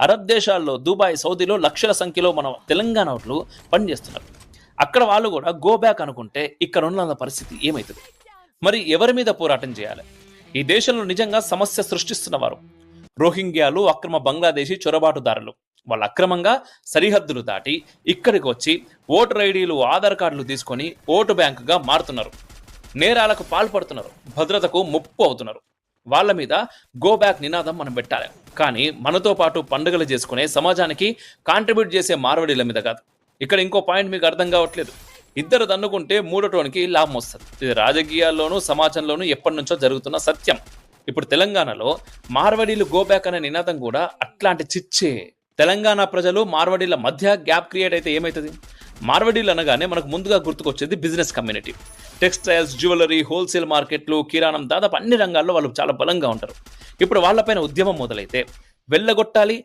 Arab దేశాల్లో Dubai సౌదీలో లక్షల సంఖ్యలో మన తెలంగాణ వాళ్ళు పనిచేస్తున్నారు. అక్కడ వాళ్ళు కూడా గో బ్యాక్ అనుకుంటే ఇక్కడ ఉన్న పరిస్థితి ఏమవుతుంది మరి ఎవరి మీద పోరాటం చేయాలి? ఈ దేశంలో నిజంగా సమస్య సృష్టిస్తున్నవారు రోహింగ్యాలు అక్రమ బంగ్లాదేశీ చొరబాటుదారులు. వాళ్ళు అక్రమంగా సరిహద్దులు దాటి ఇక్కడికి వచ్చి ఓటర్ ఐడీలు ఆధార్ కార్డులు తీసుకొని ఓటు బ్యాంకుగా మారుతున్నారు. నేరాలకు పాల్పడుతున్నారు. భద్రతకు ముప్పు అవుతున్నారు. వాళ్ళ మీద గో బ్యాక్ నినాదం మనం పెట్టాలి. కానీ మనతో పాటు పండుగలు చేసుకునే సమాజానికి కాంట్రిబ్యూట్ చేసే మార్వడీల మీద కాదు. ఇక్కడ ఇంకో పాయింట్ మీకు అర్థం కావట్లేదు. ఇద్దరు దన్నుకుంటే మూడోటోనికి లాభం వస్తుంది. ఇది రాజకీయాల్లోనూ సమాజంలోనూ ఎప్పటి నుంచో జరుగుతున్న సత్యం. ఇప్పుడు తెలంగాణలో మార్వడీలు గోబ్యాక్ అనే నినాదం కూడా అట్లాంటి చిచ్చే. తెలంగాణ ప్రజలు మార్వడీల మధ్య గ్యాప్ క్రియేట్ అయితే ఏమవుతుంది మార్వడీలు అనగానే మనకు ముందుగా గుర్తుకొచ్చేది business community. Textiles jewellery wholesale మార్కెట్లు కిరాణం దాదాపు అన్ని రంగాల్లో వాళ్ళు చాలా బలంగా ఉంటారు. ఇప్పుడు వాళ్ళపైన ఉద్యమం మొదలైతే వెళ్ళగొట్టాలి